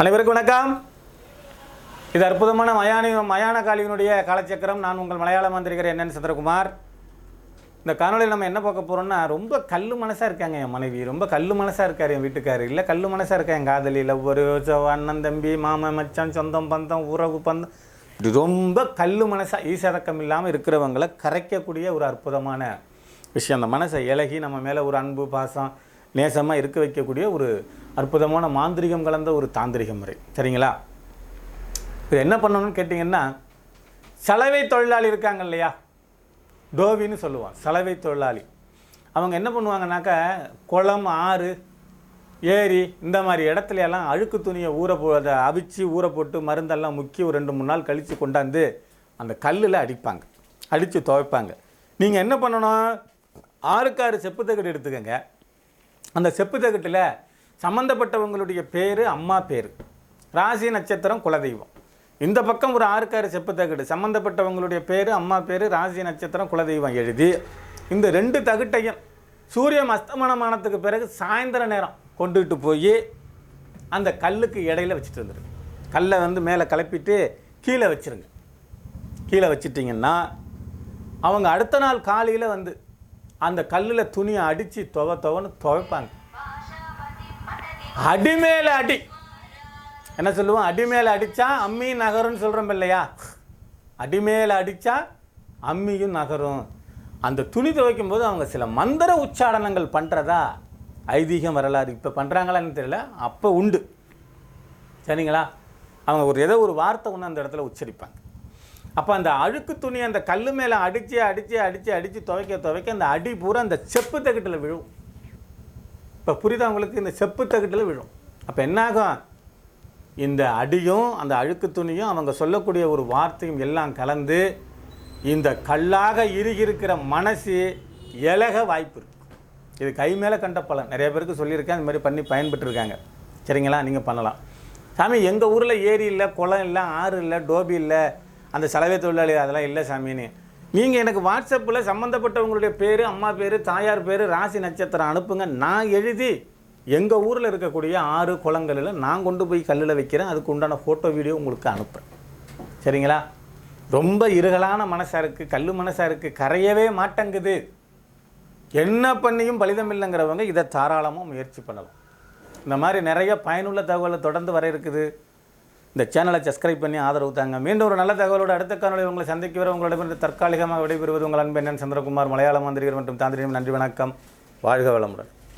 அனைவருக்கும் வணக்கம். இது அற்புதமான மயானி மயான காளியினுடைய காலச்சக்கரம். நான் உங்கள் மலையாள மந்திரிகர் என்னன் சந்திரகுமார். இந்த காணொலியில் நம்ம என்ன பார்க்க போகிறோம்னா ரொம்ப கல் மனசாக இருக்காங்க என் மனைவி. ரொம்ப கல்லு மனசாக இருக்கார் என் வீட்டுக்காரு. இல்லை கல்லு மனசாக இருக்கா என் காதலி ஒரு அண்ணன் தம்பி மாமன் மச்சான் சொந்தம் பந்தம் உறவு பந்தம். இது ரொம்ப கல்லு மனசாக ஈசதக்கம் இல்லாமல் இருக்கிறவங்களை கரைக்கக்கூடிய ஒரு அற்புதமான விஷயம். அந்த மனசை இலகி நம்ம மேலே ஒரு அன்பு பாசம் நேசமாக இருக்க வைக்கக்கூடிய ஒரு அற்புதமான மாந்திரிகம் கலந்த ஒரு தாந்திரிக முறை. சரிங்களா? இது என்ன பண்ணணும்னு கேட்டிங்கன்னா சலவை தொழிலாளி இருக்காங்க இல்லையா? டோவின்னு சொல்லுவான் சலவை தொழிலாளி. அவங்க என்ன பண்ணுவாங்கனாக்கா குளம் ஆறு ஏரி இந்த மாதிரி இடத்துல எல்லாம் அழுக்கு துணியை ஊற போ அதை அவிச்சு ஊற போட்டு மருந்தெல்லாம் முக்கி ஒரு ரெண்டு மூணு நாள் கழித்து கொண்டாந்து அந்த கல்லில் அடிப்பாங்க. அடித்து துவைப்பாங்க. நீங்கள் என்ன பண்ணணும்? ஆறுக்காறு செப்பு தகடு எடுத்துக்கோங்க. அந்த செப்பு தகட்டில் சம்மந்தப்பட்டவங்களுடைய பேர் அம்மா பேர். ராசி நட்சத்திரம் குலதெய்வம். இந்த பக்கம் ஒரு ஆறுக்காறு செப்பு தகடு சம்மந்தப்பட்டவங்களுடைய பேர் அம்மா பேர் ராசி நட்சத்திரம் குலதெய்வம் எழுதி இந்த ரெண்டு தகட்டையும் சூரியன் அஸ்தமனமானத்துக்கு பிறகு சாயந்தர நேரம் கொண்டுகிட்டு போய் அந்த கல்லுக்கு இடையில வச்சுட்டு வந்துடுங்க கல்லை வந்து மேலே கலப்பிட்டு கீழே வச்சிருங்க. கீழே வச்சிட்டிங்கன்னா அவங்க அடுத்த நாள் காலையில் வந்து அந்த கல்லில் துணியை அடித்து துவ துவன்னு துவைப்பாங்க. அடிமேல அடி. என்ன சொல்லுவோம்? அடி மேல அடித்தா அம்மி நகரும்னு சொல்கிறோம் இல்லையா? அடி மேல அடித்தா அம்மியும் நகரும். அந்த துணி துவைக்கும் போது அவங்க சில மந்திர உச்சாடனங்கள் பண்ணுறதா ஐதீகம் வரலாறு இப்போ பண்ணுறாங்களான்னு தெரியல. அப்போ உண்டு. சரிங்களா? அவங்க ஒரு ஏதோ ஒரு வார்த்தை ஒன்று அந்த இடத்துல உச்சரிப்பாங்க. அப்போ அந்த அழுக்கு துணி அந்த கல் மேலே அடித்து அடித்து அடித்து அடித்து துவைக்க துவைக்க அந்த அடி பூரா அந்த செப்பு தகட்டில் விழும். இப்போ புரியுதா உங்களுக்கு? இந்த செப்பு தகட்டில் விழும். அப்போ என்னாகும்? இந்த அடியும் அந்த அழுக்கு துணியும் அவங்க சொல்லக்கூடிய ஒரு வார்த்தையும் எல்லாம் கலந்து இந்த கல்லாக இருக்கிற மனசு இலக வாய்ப்பு இருக்கு. இது கை மேலே கண்ட பலன். நிறைய பேருக்கு சொல்லியிருக்கேன் இந்த மாதிரி பண்ணி பயன்பட்டுருக்காங்க சரிங்களா? நீங்கள் பண்ணலாம். சாமி எங்கள் ஊரில் ஏரி இல்லை குளம் இல்லை ஆறு இல்லை டோபி இல்லை அந்த சலவை தொழிலாளி அதெல்லாம் இல்லை சாமின்னு. நீங்கள் எனக்கு வாட்ஸ்அப்பில் சம்மந்தப்பட்டவங்களுடைய பேர் அம்மா பேர் தாயார் பேர் ராசி நட்சத்திரம் அனுப்புங்க. நான் எழுதி எங்கள் ஊரில் இருக்கக்கூடிய ஆறு குளங்களில் நான் கொண்டு போய் கல்லில் வைக்கிறேன். அதுக்கு உண்டான ஃபோட்டோ வீடியோ உங்களுக்கு அனுப்புகிறேன் சரிங்களா? ரொம்ப இருகலான மனசாக இருக்குது கல் மனசாக இருக்குது கரையவே மாட்டேங்குது. என்ன பண்ணியும் பலிதம் இல்லைங்கிறவங்க இதை தாராளமாக முயற்சி பண்ணலாம். இந்த மாதிரி நிறைய பயனுள்ள தகவலை தொடர்ந்து வர இருக்குது. இந்த சேனலை சப்ஸ்கிரைப் பண்ணி ஆதரவு தாங்க. மீண்டும் ஒரு நல்ல தகவலோடு அடுத்த காணொலி உங்களை சந்திக்க வர உங்களிடமிருந்து தற்காலிகமாக விடைபெறுவது உங்கள் அன்பெண்ணன் சந்திரகுமார் மலையாள மந்திரிகர் மற்றும் தாந்திரியம் நன்றி வணக்கம். வாழ்க வளமுடன்.